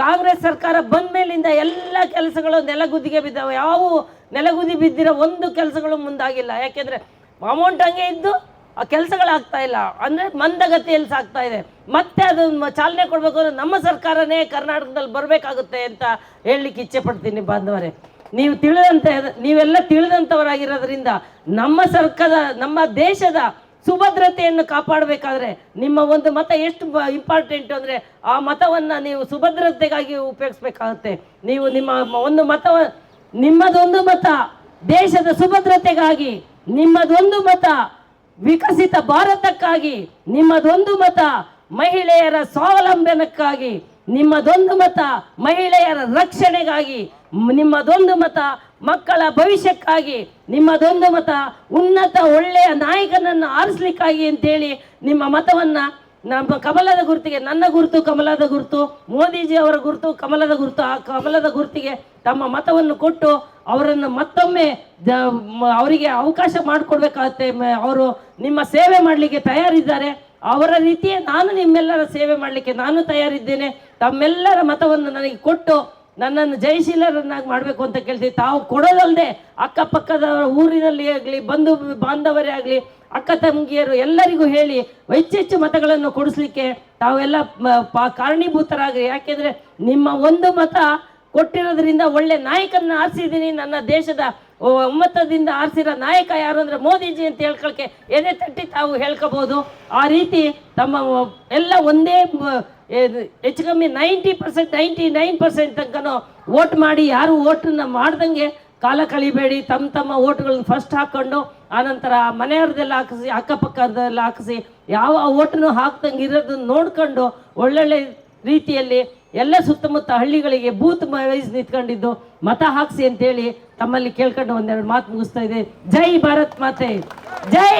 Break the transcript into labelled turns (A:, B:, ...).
A: ಕಾಂಗ್ರೆಸ್ ಸರ್ಕಾರ ಬಂದ ಮೇಲಿಂದ ಎಲ್ಲ ಕೆಲಸಗಳು ನೆಲಗುದಿಗೆ ಬಿದ್ದಾವೆ. ಯಾವ ನೆಲಗುದಿ ಬಿದ್ದಿರೋ ಒಂದು ಕೆಲಸಗಳು ಮುಂದಾಗಿಲ್ಲ. ಯಾಕೆಂದ್ರೆ ಅಮೌಂಟ್ ಹಂಗೆ ಇದ್ದು ಆ ಕೆಲಸಗಳಾಗ್ತಾ ಇಲ್ಲ. ಅಂದರೆ ಮಂದಗತಿಯಲ್ಲಿ ಸಾಗ್ತಾ ಇದೆ. ಮತ್ತೆ ಅದು ಚಾಲನೆ ಕೊಡಬೇಕು ಅಂದ್ರೆ ನಮ್ಮ ಸರ್ಕಾರನೇ ಕರ್ನಾಟಕದಲ್ಲಿ ಬರಬೇಕಾಗುತ್ತೆ ಅಂತ ಹೇಳಲಿಕ್ಕೆ ಇಚ್ಛೆ ಪಡ್ತೀನಿ ಬಾಂಧವರೇ. ನೀವು ತಿಳಿದಂತೆ, ನೀವೆಲ್ಲ ತಿಳಿದಂಥವರಾಗಿರೋದ್ರಿಂದ ನಮ್ಮ ಸರ್ಕಾರ ನಮ್ಮ ದೇಶದ ಸುಭದ್ರತೆಯನ್ನು ಕಾಪಾಡಬೇಕಾದ್ರೆ ನಿಮ್ಮ ಒಂದು ಮತ ಎಷ್ಟು ಇಂಪಾರ್ಟೆಂಟ್ ಅಂದರೆ ಆ ಮತವನ್ನು ನೀವು ಸುಭದ್ರತೆಗಾಗಿ ಉಪಯೋಗಿಸ್ಬೇಕಾಗುತ್ತೆ. ನೀವು ನಿಮ್ಮ ಒಂದು ಮತ ನಿಮ್ಮದೊಂದು ಮತ ದೇಶದ ಸುಭದ್ರತೆಗಾಗಿ, ನಿಮ್ಮದೊಂದು ಮತ ವಿಕಸಿತ ಭಾರತಕ್ಕಾಗಿ, ನಿಮ್ಮದೊಂದು ಮತ ಮಹಿಳೆಯರ ಸ್ವಾವಲಂಬನಕ್ಕಾಗಿ, ನಿಮ್ಮದೊಂದು ಮತ ಮಹಿಳೆಯರ ರಕ್ಷಣೆಗಾಗಿ ನಿಮ್ಮದೊಂದು ಮತ ಮಕ್ಕಳ ಭವಿಷ್ಯಕ್ಕಾಗಿ, ನಿಮ್ಮದೊಂದು ಮತ ಉನ್ನತ ಒಳ್ಳೆಯ ನಾಯಕನನ್ನು ಆರಿಸ್ಲಿಕ್ಕಾಗಿ ಅಂತೇಳಿ ನಿಮ್ಮ ಮತವನ್ನು ನಮ್ಮ ಕಮಲದ ಗುರುತಿಗೆ, ನನ್ನ ಗುರುತು ಕಮಲದ ಗುರುತು, ಮೋದಿಜಿ ಅವರ ಗುರುತು ಕಮಲದ ಗುರುತು, ಆ ಕಮಲದ ಗುರುತಿಗೆ ತಮ್ಮ ಮತವನ್ನು ಕೊಟ್ಟು ಅವರನ್ನು ಮತ್ತೊಮ್ಮೆ ಅವರಿಗೆ ಅವಕಾಶ ಮಾಡಿಕೊಡ್ಬೇಕಾಗತ್ತೆ. ಅವರು ನಿಮ್ಮ ಸೇವೆ ಮಾಡಲಿಕ್ಕೆ ತಯಾರಿದ್ದಾರೆ. ಅವರ ರೀತಿಯೇ ನಾನು ನಿಮ್ಮೆಲ್ಲರ ಸೇವೆ ಮಾಡಲಿಕ್ಕೆ ನಾನು ತಯಾರಿದ್ದೇನೆ. ತಮ್ಮೆಲ್ಲರ ಮತವನ್ನು ನನಗೆ ಕೊಟ್ಟು ನನ್ನನ್ನು ಜಯಶೀಲರನ್ನಾಗಿ ಮಾಡಬೇಕು ಅಂತ ಕೇಳ್ತೀವಿ. ತಾವು ಕೊಡೋದಲ್ಲದೆ ಅಕ್ಕಪಕ್ಕದವರ ಊರಿನಲ್ಲಿ ಆಗಲಿ, ಬಂಧು ಬಾಂಧವರೇ ಆಗಲಿ, ಅಕ್ಕ ತಂಗಿಯರು ಎಲ್ಲರಿಗೂ ಹೇಳಿ ಹೆಚ್ಚೆಚ್ಚು ಮತಗಳನ್ನು ಕೊಡಿಸ್ಲಿಕ್ಕೆ ತಾವೆಲ್ಲ ಕಾರಣೀಭೂತರಾಗ್ರಿ. ಯಾಕೆಂದರೆ ನಿಮ್ಮ ಒಂದು ಮತ ಕೊಟ್ಟಿರೋದ್ರಿಂದ ಒಳ್ಳೆ ನಾಯಕನ್ನ ಆರಿಸಿದ್ದೀನಿ. ನನ್ನ ದೇಶದ ಒಮ್ಮತದಿಂದ ಆರಿಸಿರೋ ನಾಯಕ ಯಾರು ಅಂದ್ರೆ ಮೋದಿಜಿ ಅಂತ ಹೇಳ್ಕೊಳಕ್ಕೆ ಎದೆ ತಟ್ಟಿ ತಾವು ಹೇಳ್ಕೋಬಹುದು ಆ ರೀತಿ ತಮ್ಮ ಎಲ್ಲ ಒಂದೇ ಹೆಚ್ಚು ಕಮ್ಮಿ ninety percent, ninety nine percent ತನಕನೂ ವೋಟ್ ಮಾಡಿ ಯಾರು ವೋಟನ್ನ ಮಾಡ್ದಂಗೆ ಕಾಲ ಕಳಿಬೇಡಿ. ತಮ್ಮ ತಮ್ಮ ಓಟ್ಗಳನ್ನ ಫಸ್ಟ್ ಹಾಕ್ಕೊಂಡು ಆನಂತರ ಮನೆಯವ್ರದ್ದೆಲ್ಲ ಹಾಕಿಸಿ ಅಕ್ಕಪಕ್ಕದೆಲ್ಲ ಹಾಕಿಸಿ, ಯಾವ ಓಟನ್ನು ಹಾಕ್ದಂಗೆ ಇರೋದನ್ನ ನೋಡ್ಕೊಂಡು ಒಳ್ಳೊಳ್ಳೆ ರೀತಿಯಲ್ಲಿ ಎಲ್ಲ ಸುತ್ತಮುತ್ತ ಹಳ್ಳಿಗಳಿಗೆ ಬೂತ್ ವೈಸ್ ನಿಂತ್ಕೊಂಡಿದ್ದು, ಮತ ಹಾಕ್ಸಿ ಅಂತೇಳಿ ತಮ್ಮಲ್ಲಿ ಕೇಳ್ಕೊಂಡು ಒಂದೆರಡು ಮಾತು ಮುಗಿಸ್ತಾ ಇದೆ ಜೈ ಭಾರತ್ ಮಾತೆ. ಜೈ